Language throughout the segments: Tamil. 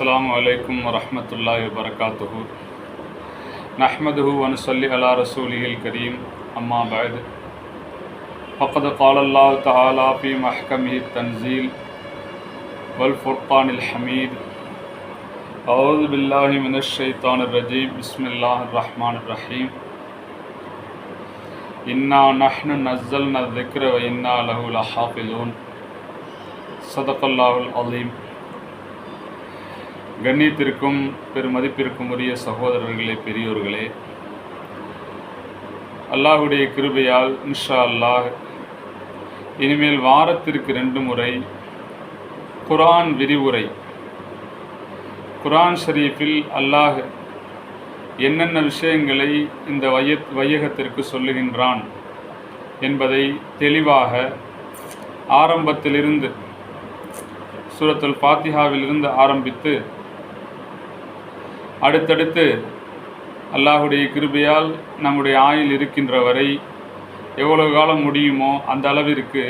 السلام عليكم ورحمة الله وبركاته. نحمده ونصلي على رسوله الكريم. أما بعد فقد قال الله تعالى في محكمه التنزيل والفرقان الحميد. أعوذ بالله من الشيطان الرجيم. بسم الله الرحمن الرحيم. إنا نحن نزلنا الذكر وإنا له لحافظون. صدق الله العظيم. கண்ணியத்திற்கும் பெருமதிப்பிற்கும் உரிய சகோதரர்களே பெரியோர்களே அல்லாஹுடைய கிருபையால் இன்ஷா அல்லாஹ் இனிமேல் வாரத்திற்கு ரெண்டு முறை குரான் விரிவுரை குரான் ஷரீஃபில் அல்லாஹ் என்னென்ன விஷயங்களை இந்த வைய வையகத்திற்கு சொல்லுகின்றான் என்பதை தெளிவாக ஆரம்பத்திலிருந்து சூரத்துல் ஃபாத்திஹாவிலிருந்து ஆரம்பித்து அடுத்தடுத்து அல்லாஹுடைய கிருபையால் நம்முடைய ஆயில் இருக்கின்ற வரை எவ்வளவு காலம் முடியுமோ அந்த அளவிற்கு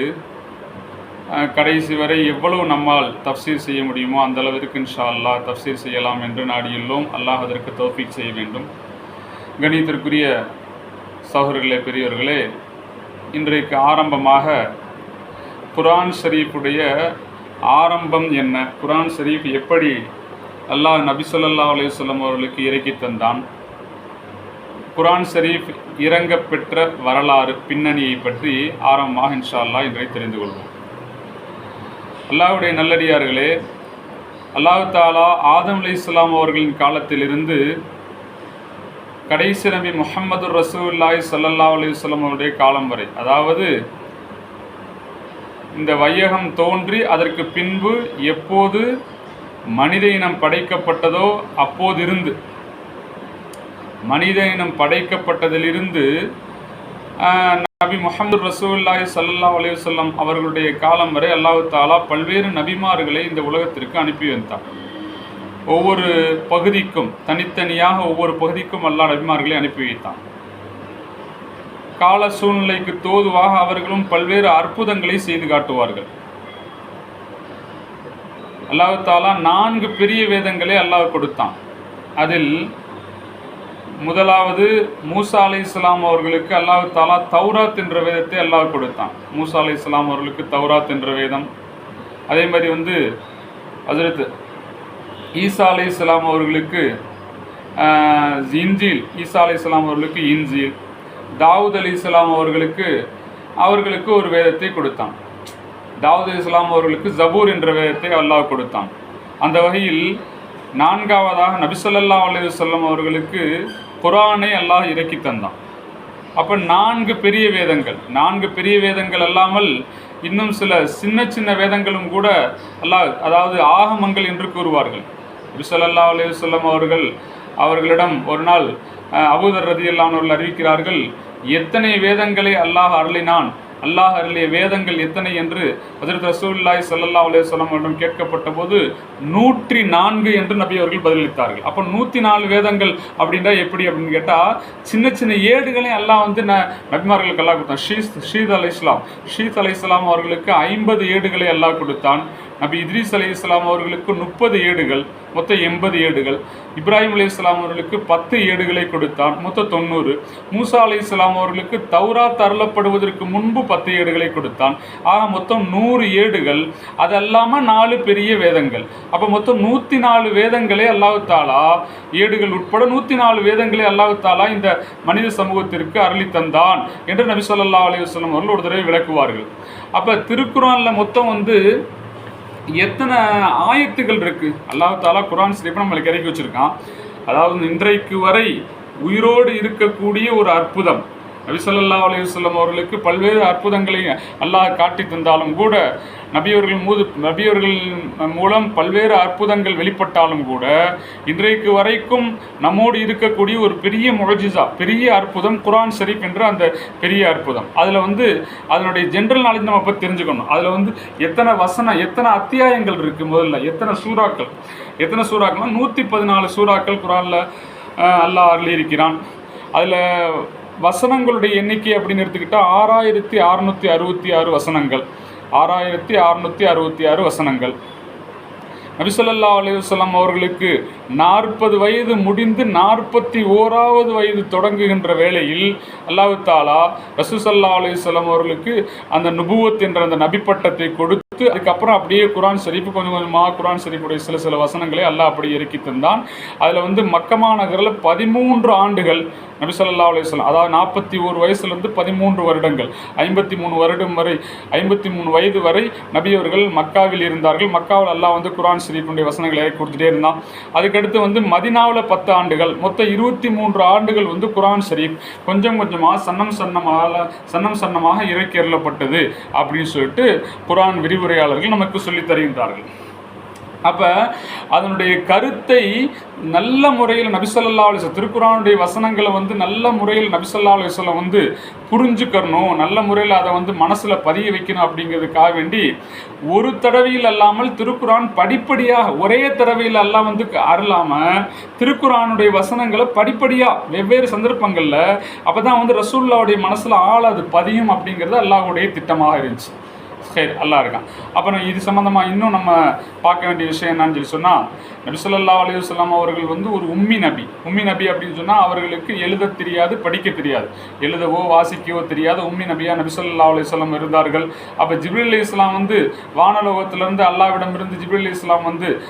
கடைசி வரை எவ்வளவு நம்மால் தப்சீர் செய்ய முடியுமோ அந்த அளவிற்கு இன்ஷா அல்லாஹ் தப்சீர் செய்யலாம் என்று நாடியுள்ளோம். அல்லாஹ் அதற்கு தௌஃபீக் செய்ய வேண்டும். கணித்திற்குரிய சகோதரர்களே பெரியவர்களே இன்றைக்கு ஆரம்பமாக குரான் ஷரீஃபுடைய ஆரம்பம் என்ன? குரான் ஷரீஃப் எப்படி அல்லாஹ் நபி ஸல்லல்லாஹு அலையுசல்லம் அவர்களுக்கு இறக்கி தந்தான். குரான் ஷரீஃப் இறங்க பெற்ற வரலாறு பின்னணியை பற்றி ஆரம்பமாக இன்ஷா அல்லாஹ் இன்றை தெரிந்து கொள்வோம். அல்லாஹ்வுடைய நல்லடியார்களே அல்லாஹ் தாலா ஆதம் அலி இஸ்லாம் அவர்களின் காலத்திலிருந்து கடைசி நபி முஹம்மது ரசூல்லாய் சல்லல்லா அலைஹி அவருடைய காலம் வரை அதாவது இந்த வையகம் தோன்றி அதற்கு பின்பு எப்போது மனித இனம் படைக்கப்பட்டதோ அப்போதிருந்து மனித இனம் படைக்கப்பட்டதிலிருந்து ஆஹ், நபி முகமது ரசூல்லாய் சல்லா அலையுசல்லாம் அவர்களுடைய காலம் வரை அல்லாஹு தாலா பல்வேறு நபிமார்களை இந்த உலகத்திற்கு அனுப்பி வைத்தார். ஒவ்வொரு பகுதிக்கும் தனித்தனியாக ஒவ்வொரு பகுதிக்கும் அல்லாஹ் நபிமார்களை அனுப்பி வைத்தான். கால சூழ்நிலைக்கு தோதுவாக அவர்களும் பல்வேறு அற்புதங்களை செய்து காட்டுவார்கள். அல்லாஹு தாலா நான்கு பெரிய வேதங்களை அல்லாஹ் கொடுத்தான். அதில் முதலாவது மூசா அலி இஸ்லாம் அவர்களுக்கு அல்லாஹு தாலா தௌராத் என்ற வேதத்தை அல்லாஹ் கொடுத்தான். மூசா அலி இஸ்லாம் அவர்களுக்கு தௌராத் என்ற வேதம். அதே மாதிரி வந்து அதிரத்து ஈசா அலி இஸ்லாம் அவர்களுக்கு ஆஹ், ஈசா அலி இஸ்லாம் அவர்களுக்கு இன்ஜீல் தாவூத் அலி இஸ்லாம் அவர்களுக்கு அவர்களுக்கு ஒரு வேதத்தை கொடுத்தான். தாவூது இஸ்லாம் அவர்களுக்கு ஜபூர் என்ற வேதத்தை அல்லாஹ் கொடுத்தான். அந்த வகையில் நான்காவதாக நபிசல்லா அலி சொல்லம் அவர்களுக்கு குரானை அல்லாஹ் இறக்கி தந்தான். அப்போ நான்கு பெரிய வேதங்கள் நான்கு பெரிய வேதங்கள் அல்லாமல் இன்னும் சில சின்ன சின்ன வேதங்களும் கூட அல்லாஹ் அதாவது ஆகமங்கள் என்று கூறுவார்கள். நபிசல்லா அலி சொல்லம் அவர்கள் அவர்களிடம் ஒரு நாள் அபூதர் ரதி அவர்கள் அறிவிக்கிறார்கள் எத்தனை வேதங்களை அல்லாஹ் அருளினான் அல்லாஹ் அருளிய வேதங்கள் எத்தனை என்று ஹசரத் ரசூல்லாய் சல்லா அலைஹி அவரிடம் கேட்கப்பட்ட போது நூற்றி நான்கு என்று நபி அவர்கள் பதிலளித்தார்கள். அப்போ நூற்றி நாலு வேதங்கள் அப்படின்னா எப்படி அப்படின்னு கேட்டால் சின்ன சின்ன ஏடுகளையும் அல்லாஹ் வந்து நான் நபிமார்களுக்கு எல்லாம் கொடுத்தான். ஷீஸ் ஷீத் அலை இஸ்லாம். ஷீத் அலை இஸ்லாம் அவர்களுக்கு ஐம்பது ஏடுகளை அல்லாஹ் கொடுத்தான். நபி இத்ரீஸ் அலி இஸ்லாம் அவர்களுக்கு முப்பது ஏடுகள். மொத்தம் எண்பது ஏடுகள். இப்ராஹிம் அலி இஸ்லாம் அவர்களுக்கு பத்து ஏடுகளை கொடுத்தான். மொத்தம் தொண்ணூறு. மூசா அலி இஸ்லாம் அவர்களுக்கு தௌரா அருளப்படுவதற்கு முன்பு பத்து ஏடுகளை கொடுத்தான். ஆக மொத்தம் நூறு ஏடுகள். அது அல்லாமல் நாலு பெரிய வேதங்கள். அப்போ மொத்தம் நூற்றி நாலு வேதங்களே அல்லாவுத்தாலா ஏடுகள் உட்பட நூற்றி நாலு வேதங்களே அல்லாவுத்தாலா இந்த மனித சமூகத்திற்கு அருளி தந்தான் என்று நபி சொல்லா அலி வஸ்லம் அவர்கள் ஒரு தடவை விளக்குவார்கள். அப்போ திருக்குறானில் மொத்தம் வந்து எத்தனை ஆயத்துகள் இருக்குது அல்லாஹ் தாலா குரான் ஸ்ரீப்பை நம்மளுக்கு இறக்கி வச்சுருக்கான். அதாவது இன்றைக்கு வரை உயிரோடு இருக்கக்கூடிய ஒரு அற்புதம். நபிசல்லா அலைஹி அவர்களுக்கு பல்வேறு அற்புதங்களை அல்லாஹ் காட்டி தந்தாலும் கூட நபியவர்கள் மூது நபியவர்கள் மூலம் பல்வேறு அற்புதங்கள் வெளிப்பட்டாலும் கூட இன்றைக்கு வரைக்கும் நம்மோடு இருக்கக்கூடிய ஒரு பெரிய முழஜிசா பெரிய அற்புதம் குரான் ஷரீப் என்ற அந்த பெரிய அற்புதம். அதில் வந்து அதனுடைய ஜென்ரல் நாலேஜ் நம்ம பற்றி தெரிஞ்சுக்கணும். அதில் வந்து எத்தனை வசனம் எத்தனை அத்தியாயங்கள் இருக்குது முதல்ல எத்தனை சூறாக்கள்? எத்தனை சூறாக்கள்னா நூற்றி பதினாலு சூறாக்கள் குரானில் அல்லாஹ் அருளி இருக்கிறான் அதில் வசனங்களுடைய எண்ணிக்கை அப்படின்னு எடுத்துக்கிட்டால் ஆறாயிரத்தி அறுநூற்றி அறுபத்தி ஆறு வசனங்கள். ஆறாயிரத்தி அறுநூற்றி அறுபத்தி ஆறு வசனங்கள். நபிசல்லா அலையுசல்லாம் அவர்களுக்கு நாற்பது வயது முடிந்து நாற்பத்தி ஓராவது வயது தொடங்குகின்ற வேளையில் அல்லாஹு தாலா ரசூசல்லா அலையுசல்லாம் அவர்களுக்கு அந்த நுபுவத் என்ற அந்த நபிப்பட்டத்தை கொடுத்து அதுக்கப்புறம் அப்படியே குரான் ஷரீஃப் கொஞ்சம் கொஞ்சமாக குரான் ஷெரீப்புடைய சில சில வசனங்களை அல்லாஹ் அப்படி இறக்கி தந்தான். அதில் வந்து மக்கமா நகரில் பதிமூன்று ஆண்டுகள் நபி ஸல்லல்லாஹு அதாவது நாற்பத்தி ஒரு வயசுலேருந்து பதிமூன்று வருடங்கள் ஐம்பத்தி மூணு வருடம் வரை ஐம்பத்தி மூணு வயது வரை நபி அவர்கள் மக்காவில் இருந்தார்கள். மக்காவில் அல்லாஹ் வந்து குரான் ஷரீஃபுடைய வசனங்களை இறக்கி கொடுத்துட்டே இருந்தான். அதுக்கு அதுக்கடுத்து வந்து மதினாவில் பத்து ஆண்டுகள் மொத்தம் இருபத்தி மூன்று ஆண்டுகள் வந்து குரான் ஷரீப். கொஞ்சம் கொஞ்சமாக சன்னம் சன்னமாக சன்னம் சன்னமாக இறக்கி அருளப்பட்டது அப்படின்னு சொல்லிட்டு குரான் விரிவுரையாளர்கள் நமக்கு சொல்லித் தருகின்றார்கள் அப்போ அதனுடைய கருத்தை நல்ல முறையில் நபிசல்லா அலிஸ்லாம் திருக்குறானுடைய வசனங்களை வந்து நல்ல முறையில் நபிசல்லா வந்து புரிஞ்சுக்கணும் நல்ல முறையில் அதை வந்து மனசில் பதிய வைக்கணும் அப்படிங்கிறதுக்காக வேண்டி ஒரு தடவையில் அல்லாமல் திருக்குறான் படிப்படியாக ஒரே தடவையில் எல்லாம் வந்து அருளாமல் திருக்குறானுடைய வசனங்களை படிப்படியாக வெவ்வேறு சந்தர்ப்பங்களில் அப்போ தான் வந்து ரசூல்லாவுடைய மனசில் ஆள் அது பதியும் அப்படிங்கிறது அல்லாஹ்வுடைய திட்டமாக இருந்துச்சு. சரி அல்லா இருக்கான். அப்புறம் இது சம்மந்தமாக இன்னும் நம்ம பார்க்க வேண்டிய விஷயம் என்னன்னு சொல்லி சொன்னால் நபி அலையுஸ்லாம் அவர்கள் வந்து ஒரு உம்மி நபி. உம்மி நபி அப்படின்னு சொன்னால் அவர்களுக்கு எழுத தெரியாது படிக்க தெரியாது. எழுதவோ வாசிக்கவோ தெரியாத உம்மி நபியாக நபி அலையுஸ்லாம் இருந்தார்கள். அப்போ ஜிப்ரீல் அலி இஸ்லாம் வந்து வானலோகத்திலிருந்து அல்லாவிடமிருந்து ஜிப்ரீல் அலி இஸ்லாம் வந்து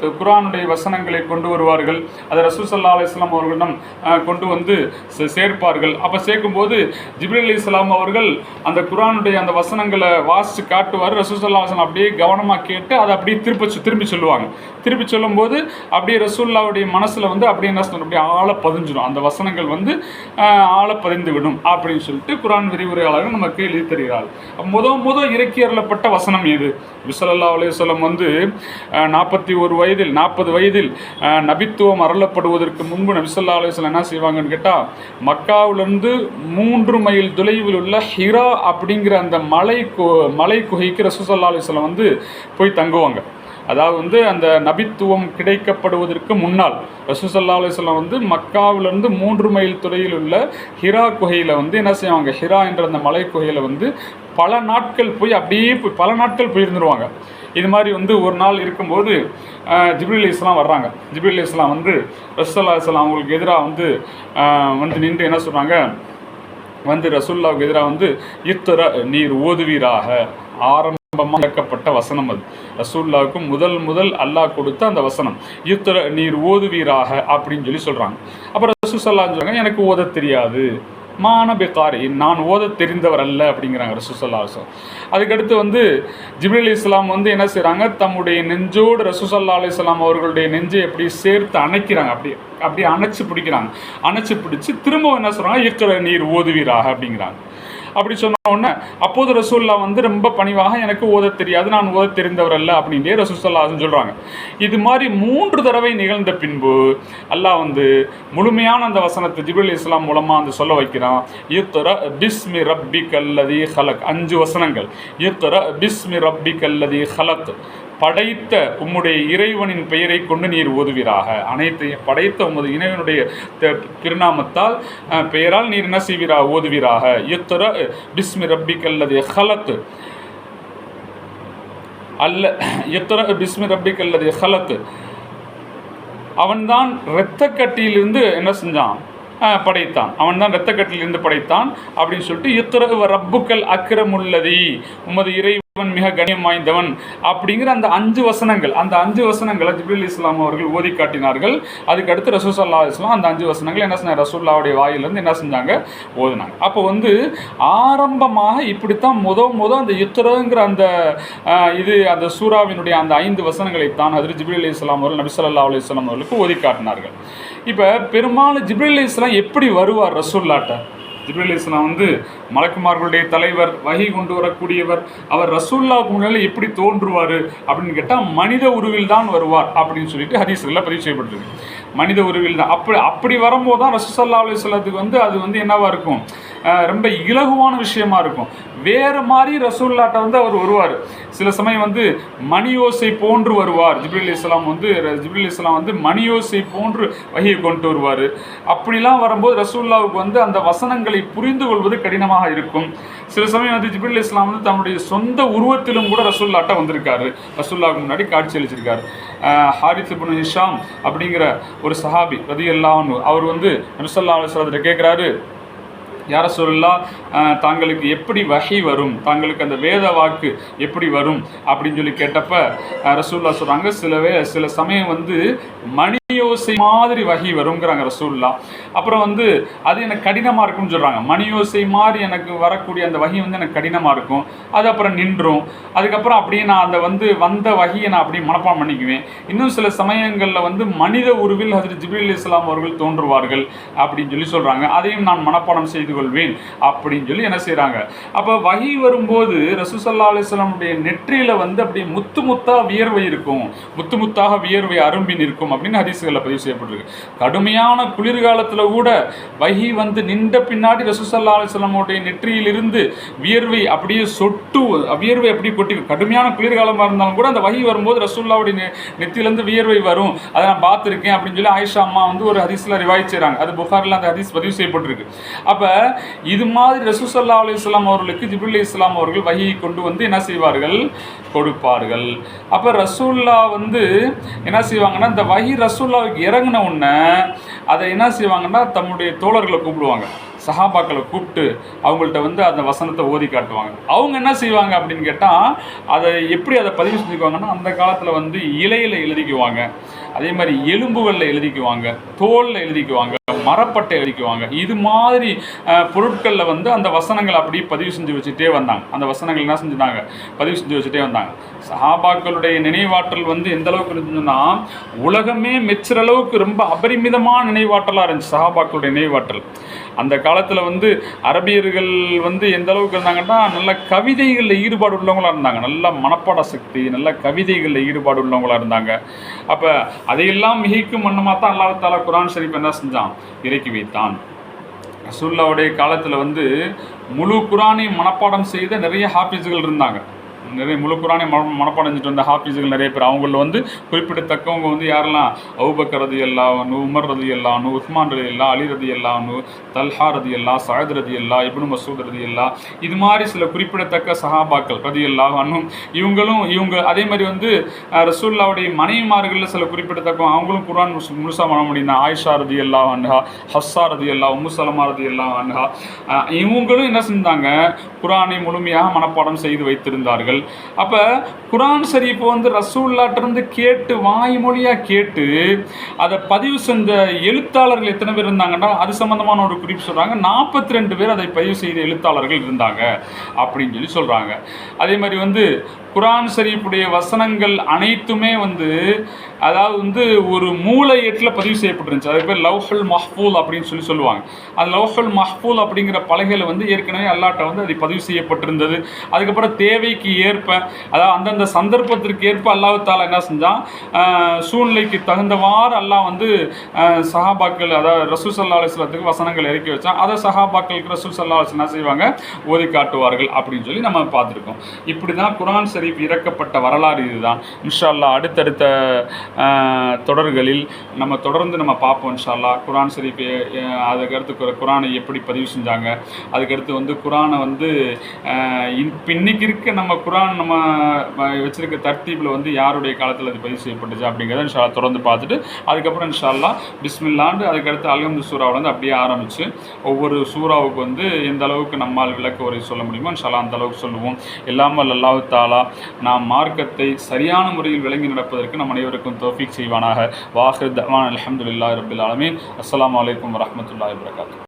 குரானுடைய வசனங்களை கொண்டு வருவார்கள். அதை ரசூல் ஸல்லல்லாஹு அலைஹி அவர்களிடம் கொண்டு வந்து சே- சேர்ப்பார்கள். அப்போ சேர்க்கும்போது ஜிப்ரீல் அலி இஸ்லாம் அவர்கள் அந்த குரானுடைய அந்த வசனங்களை வாசித்து காட்டுவார். ரசூல் அப்படியே கவனமாக கேட்டு அதை அப்படியே திருப்பி திரும்பி சொல்லுவாங்க. திருப்பி சொல்லும்போது அப்படியே ரசூல்லாவுடைய மனசில் வந்து அப்படியே என்ன சொல்லணும் அப்படியே ஆழ பதிஞ்சிடும். அந்த வசனங்கள் வந்து ஆழ பதிந்து விடும் அப்படின்னு சொல்லிட்டு குரான் விரிவுரையாளர்கள் நமக்கு எழுதி தருகிறார் முத முத இறக்கி அருளப்பட்ட வசனம் எது? விசலல்லா அலையம் வந்து நாற்பத்தி ஒரு வயதில் நாற்பது வயதில் நபித்துவம் அருளப்படுவதற்கு முன்பு நபிசல்லா அலையம் என்ன செய்வாங்கன்னு கேட்டால் மக்காவிலிருந்து மூன்று மைல் தொலைவில் உள்ள ஹிரா அப்படிங்கிற அந்த மலை மலை குகைக்கு ரசூசல்லா அலிஸ்லாம் வந்து போய் தங்குவாங்க. அதாவது வந்து அந்த நபித்துவம் கிடைக்கப்படுவதற்கு முன்னால் ரசூசல்லா அலிஸ்லாம் வந்து மக்காவிலிருந்து மூன்று மைல் துறையில் உள்ள ஹிரா குகையில் வந்து என்ன செய்வாங்க? ஹிரா என்ற அந்த மலை குகையில் வந்து பல நாட்கள் போய் அப்படியே போய் பல நாட்கள் போயிருந்துருவாங்க. இது மாதிரி வந்து ஒரு நாள் இருக்கும்போது அஹ், இஸ்லாம் வர்றாங்க. ஜிப்ரீல் இஸ்லாம் வந்து ரசூல்லா இஸ்லாம் அவங்களுக்கு எதிராக வந்து வந்து நின்று என்ன சொல்கிறாங்க வந்து ரசுல்லாவுக்கு எதிராக வந்து இத்தர நீர் ஓதுவீராக. ஆரம்பமாக இழக்கப்பட்ட வசனம் அது. ரசூல்லாவுக்கு முதல் முதல் அல்லாஹ் கொடுத்த அந்த வசனம். இத்தர நீர் ஓதுவீராக அப்படின்னு சொல்லி சொல்கிறாங்க அப்புறம் ரசூசல்லான்னு சொல்கிறாங்க எனக்கு ஓத தெரியாது. மானபிகாரி நான் ஓத தெரிந்தவர் அல்ல அப்படிங்கிறாங்க ரசூசல்லா அதுக்கடுத்து வந்து ஜிப்ரீல் இஸ்லாம் வந்து என்ன செய்கிறாங்க தம்முடைய நெஞ்சோடு ரசூசல்லா அலிஸ்லாம் அவர்களுடைய நெஞ்சை எப்படி சேர்த்து அணைக்கிறாங்க. அப்படி அப்படியே அணைச்சு பிடிக்கிறாங்க. அணைச்சு பிடிச்சி திரும்ப என்ன சொல்கிறாங்க இக்கர நீர் ஓதுவீராக அப்படிங்கிறாங்க. அப்படி சொன்ன உடனே அப்போது ரசூல்லா வந்து ரொம்ப பணிவாக எனக்கு ஓத தெரியாது நான் ஓத தெரிந்தவர் அல்ல அப்படின்ட்டே ரசூசல்லாசன் சொல்கிறாங்க இது மாதிரி மூன்று தடவை நிகழ்ந்த பின்பு அல்லாஹ் வந்து முழுமையான அந்த வசனத்தை ஜிபுல் இஸ்லாம் மூலமாக அந்த சொல்ல வைக்கிறான். இத்தர பிஸ்மி ரப்பி கல்லதி ஹலக் அஞ்சு வசனங்கள். இத்தர பிஸ்மி ரப்பி கல்லதி ஹலக் படைத்த உம்முடைய இறைவனின் பெயரை கொண்டு நீர் ஓதுவீராக. அனைத்தையும் படைத்த உமது இறைவனுடைய திருநாமத்தால் பெயரால் நீர் என்ன செய்வீரா? ஓதுவீராக. இத்தர பிஸ்மி ரப்பிக் அல்லது ஹலத். அல்ல எத்தர பிஸ்மி ரப்பிக் அல்லது ஹலத். அவன்தான் இரத்தக்கட்டியிலிருந்து என்ன செஞ்சான்? அஹ், படைத்தான். அவன்தான் இரத்தக்கட்டியிலிருந்து படைத்தான் அப்படின்னு சொல்லிட்டு இத்தர ரப்புக்கள் அக்கிரமுள்ளதி உமது இறை மிக கண்ணியம் வாய்ந்தவன் அப்படிங்கிற அந்த அஞ்சு வசனங்கள் அந்த அஞ்சு வசனங்களை ஜிப்ரில் இஸ்லாம் அவர்கள் ஓதி காட்டினார்கள். அதுக்கு அடுத்து ரசூசல்லா இஸ்லாம் அந்த அஞ்சு வசனங்கள் என்ன செஞ்சாங்க ரசூல்லாவுடைய வாயிலிருந்து என்ன செஞ்சாங்க? ஓதுனாங்க. அப்போ வந்து ஆரம்பமாக இப்படித்தான் முத முத அந்த யுத்தரங்கிற அந்த இது அந்த சூறாவினுடைய அந்த ஐந்து வசனங்களை தான் அதில் ஜிப்ரில் அலி இஸ்லாம் அவர்கள் நபி ஸல்லல்லாஹு அலைஹி அவர்களுக்கு ஓதி காட்டினார்கள். இப்போ பெரும்பாலும் ஜிப்ரில் அலி இஸ்லாம் எப்படி வருவார் ரசூல்லாட்ட? ஜிப்ரீல் இஸ்லாம் வந்து மலக்குமார்களுடைய தலைவர் வகை கொண்டு வரக்கூடியவர். அவர் ரசூல்லா முன்னால எப்படி தோன்றுவார் அப்படின்னு கேட்டால் மனித உருவில் தான் வருவார் அப்படின்னு சொல்லிட்டு ஹதீஸ்களில் பதிவு செய்யப்பட்டிருக்கு. மனித உருவில் தான். அப்படி அப்படி வரும்போது தான் ரசூசல்லா அலுவலத்துக்கு வந்து அது வந்து என்னவாக இருக்கும்? ரொம்ப இலகுவான விஷயமா இருக்கும். வேறு மாதிரி ரசூல்லாட்ட வந்து அவர் வருவார். சில சமயம் வந்து மணியோசை போன்று வருவார். ஜிப்ரில் இஸ்லாம் வந்து ஜிப்ரில் இஸ்லாம் வந்து மணியோசை போன்று வகையை கொண்டு வருவார். அப்படிலாம் வரும்போது ரசூல்லாவுக்கு வந்து அந்த வசனங்கள் புரிந்து கொள்வது கடினமாக இருக்கும். சில சமயம் வந்து ஜிபில் இஸ்லாம் வந்து தன்னுடைய சொந்த உருவத்திலும் கூட ரசுல்லாட்ட வந்திருக்காரு. ரசுல்லாவுக்கு முன்னாடி காட்சி அளிச்சிருக்காரு. ஹாரித் இபுன் ஹிஷாம் அப்படிங்கிற ஒரு சஹாபி ரதி அவர் வந்து நபிசல்லா அலுவலத்தில் கேட்குறாரு யார சொல்லா தாங்களுக்கு எப்படி வகை வரும்? தாங்களுக்கு அந்த வேத வாக்கு எப்படி வரும்? அப்படின்னு சொல்லி கேட்டப்ப ரசூல்லா சொல்கிறாங்க சில வே சில சமயம் வந்து மணி மணியோசை மாதிரி வகை வருங்கிறாங்க ரசூல்லா அப்புறம் வந்து அது எனக்கு கடினமாக இருக்கும்னு சொல்கிறாங்க மணியோசை மாதிரி எனக்கு வரக்கூடிய அந்த வகை வந்து எனக்கு கடினமாக இருக்கும். அது அப்புறம் நின்றும். அதுக்கப்புறம் அப்படியே நான் அந்த வந்து வந்த வகையை நான் அப்படியே மனப்பாடம் பண்ணிக்குவேன். இன்னும் சில சமயங்களில் வந்து மனித உருவில் ஹசரத் ஜிபில் இஸ்லாம் அவர்கள் தோன்றுவார்கள் அப்படின்னு சொல்லி சொல்கிறாங்க அதையும் நான் மனப்பாடம் செய்து கொள்வேன் அப்படின்னு சொல்லி என்ன செய்கிறாங்க அப்போ வகை வரும்போது ரசூசல்லா அலிஸ்லாமுடைய நெற்றியில் வந்து அப்படியே முத்து முத்தாக வியர்வை இருக்கும். முத்து முத்தாக வியர்வை அரும்பி நிற்கும் அப்படின்னு ஹரிஸ் ஹதீஸுகளில் பதிவு செய்யப்பட்டிருக்கு. கடுமையான குளிர்காலத்தில் கூட வகி வந்து நின்ற பின்னாடி ரசூசல்லா அலிஸ்லாமுடைய நெற்றியிலிருந்து வியர்வை அப்படியே சொட்டு வியர்வை அப்படியே கொட்டி கடுமையான குளிர்காலமாக இருந்தாலும் கூட அந்த வகி வரும்போது ரசூல்லாவுடைய நெத்தியிலேருந்து வியர்வை வரும். அதை நான் பார்த்துருக்கேன் அப்படின்னு சொல்லி ஆயிஷா அம்மா வந்து ஒரு ஹதீஸில் ரிவாய் செய்கிறாங்க அது புகாரில் அந்த ஹதீஸ் பதிவு செய்யப்பட்டிருக்கு. அப்போ இது மாதிரி ரசூசல்லா அலி இஸ்லாம் அவர்களுக்கு ஜிபுல் இஸ்லாம் அவர்கள் வகையை கொண்டு வந்து என்ன செய்வார்கள்? கொடுப்பார்கள். அப்போ ரசூல்லா வந்து என்ன செய்வாங்கன்னா இந்த வகி ரசூல் ரசூல்லாவுக்கு இறங்கின உடனே அதை என்ன செய்வாங்கன்னா தம்முடைய தோழர்களை கூப்பிடுவாங்க. சஹாபாக்களை கூப்பிட்டு அவங்கள்ட்ட வந்து அந்த வசனத்தை ஓதி காட்டுவாங்க. அவங்க என்ன செய்வாங்க அப்படின்னு கேட்டால் அதை எப்படி அதை பதிவு செஞ்சுக்குவாங்கன்னா அந்த காலத்தில் வந்து இலையில் எழுதிக்குவாங்க. அதே மாதிரி எலும்புகளில் எழுதிக்குவாங்க தோலில் எழுதிக்குவாங்க. மரப்பட்டை அடிக்குவாங்க. இது மாதிரி பொருட்களில் வந்து அந்த வசனங்களை அப்படியே பதிவு செஞ்சு வச்சுட்டே வந்தாங்க. அந்த வசனங்கள் என்ன செஞ்சுட்டாங்க? பதிவு செஞ்சு வச்சுட்டே வந்தாங்க. சஹாபாக்களுடைய நினைவாற்றல் வந்து எந்த அளவுக்கு இருந்துச்சுன்னா உலகமே மெச்சுற அளவுக்கு ரொம்ப அபரிமிதமான நினைவாற்றலாக இருந்துச்சு சஹாபாக்களுடைய நினைவாற்றல். அந்த காலத்தில் வந்து அரபியர்கள் வந்து எந்த அளவுக்கு இருந்தாங்கன்னா நல்ல கவிதைகளில் ஈடுபாடு உள்ளவங்களாக இருந்தாங்க. நல்ல மனப்பாட சக்தி நல்ல கவிதைகளில் ஈடுபாடு உள்ளவங்களாக இருந்தாங்க. அப்போ அதையெல்லாம் மிகைக்கும் வண்ணமாக தான் அல்லாஹால குரான் ஷரீஃப் என்ன செஞ்சான்? இறக்கி வைத்தான். ரசூல்லாவுடைய காலத்தில் வந்து முழு குரானை மனப்பாடம் செய்த நிறைய ஹாஃபிஸ்கள் இருந்தாங்க. நிறைய முழு குரானை மன மனப்படைஞ்சிட்டு வந்த ஹாஃபீஸுகள் நிறைய பேர். அவங்கள வந்து குறிப்பிடத்தக்கவங்க வந்து யாரெல்லாம்? அவுபக்கர் ரதி நு உமர் ரதி நு உஸ்மான் ரதி அல்லா அலி ரதி நு தல்ஹா ரதி அல்லா சஹத் ரதி அல்லா இப்னு மசூத் ரதி அல்லா இது மாதிரி சில குறிப்பிடத்தக்க சஹாபாக்கள் ரதி அல்லா இவங்களும் இவங்க அதே மாதிரி வந்து ரசூல்லாவுடைய மனைவிமார்களில் சில குறிப்பிடத்தக்க அவங்களும் குரான் முழுசாக பண்ண முடியும் ஆயிஷா ரதி அல்லா அன்ஹா ஹஸ்ஸா ரதி அல்லா உம்மு ரதி அல்லா அன்ஹா. இவங்களும் என்ன செஞ்சாங்க? குரானை முழுமையாக மனப்பாடம் செய்து வைத்திருந்தார்கள். அப்போ குரான் ஷரீஃபை வந்து ரசூல்லாட்டிருந்து கேட்டு வாய்மொழியாக கேட்டு அதை பதிவு செஞ்ச எழுத்தாளர்கள் எத்தனை பேர் இருந்தாங்கன்னா அது சம்மந்தமான ஒரு குறிப்பு சொல்கிறாங்க நாற்பத்தி ரெண்டு பேர் அதை பதிவு செய்த எழுத்தாளர்கள் இருந்தாங்க அப்படின்னு சொல்லி சொல்கிறாங்க அதே மாதிரி வந்து குரான் ஷரீஃபுடைய வசனங்கள் அனைத்துமே வந்து அதாவது வந்து ஒரு மூளை எட்டில் பதிவு செய்யப்பட்டிருந்துச்சு. அதுக்கு பேர் லவ்ஹுல் மஹ்பூல் அப்படின்னு சொல்லி சொல்லுவாங்க. அந்த லவ்ஹுல் மஹ்பூல் அப்படிங்கிற பலகையில் வந்து ஏற்கனவே அல்லாட்ட வந்து அது பதிவு செய்யப்பட்டிருந்தது. அதுக்கப்புறம் தேவைக்கு ஏற்ப அதாவது அந்தந்த சந்தர்ப்பத்திற்கு ஏற்ப அல்லாஹால என்ன செஞ்சான்? சூழ்நிலைக்கு தகுந்தவாறு அல்லாஹ் வந்து சஹாபாக்கள் அதாவது ரசூல் சல்லா அலுவலத்துக்கு வசனங்கள் இறக்கி வச்சான். அதை சஹாபாக்களுக்கு ரசூல் சல்லா என்ன செய்வாங்க? ஓதி காட்டுவார்கள் அப்படின்னு சொல்லி நம்ம பார்த்துருக்கோம். இப்படி தான் குரான் ஷரீஃப் இறக்கப்பட்ட வரலாறு இதுதான். இன்ஷால்லா அடுத்தடுத்த தொடர்களில் நம்ம தொடர்ந்து நம்ம பார்ப்போம் இன்ஷால்லா குரான் சரிப்பு அதுக்கடுத்து குரானை எப்படி பதிவு செஞ்சாங்க. அதுக்கடுத்து வந்து குரானை வந்து இன்னைக்கு இருக்க நம்ம குரான் நம்ம வச்சுருக்க தர்த்தீப்பில் வந்து யாருடைய காலத்தில் அது பதிவு செய்யப்பட்டுச்சு அப்படிங்கிறத இன்ஷால்லா தொடர்ந்து பார்த்துட்டு அதுக்கப்புறம் இன்ஷால்லா பிஸ்மில்லாண்டு அதுக்கடுத்து அலகம்து சூறாவில் வந்து அப்படியே ஆரம்பித்து ஒவ்வொரு சூறாவுக்கு வந்து எந்த அளவுக்கு நம்மால் விளக்க உரை சொல்ல முடியுமோ இன்ஷால்லா அந்த அளவுக்கு சொல்லுவோம். இல்லாமல் அல்லாஹு தாலா நாம் மார்க்கத்தை சரியான முறையில் விளங்கி நடப்பதற்கு நம் அனைவருக்கும் தோஃபிக் செய்வானாக. வாஹிர் தவான் அலமதுல்லா ரபில் ஆலமீன். அஸ்லாம் வலைக்கம் வரமத்துல்லாஹி வரகாத்து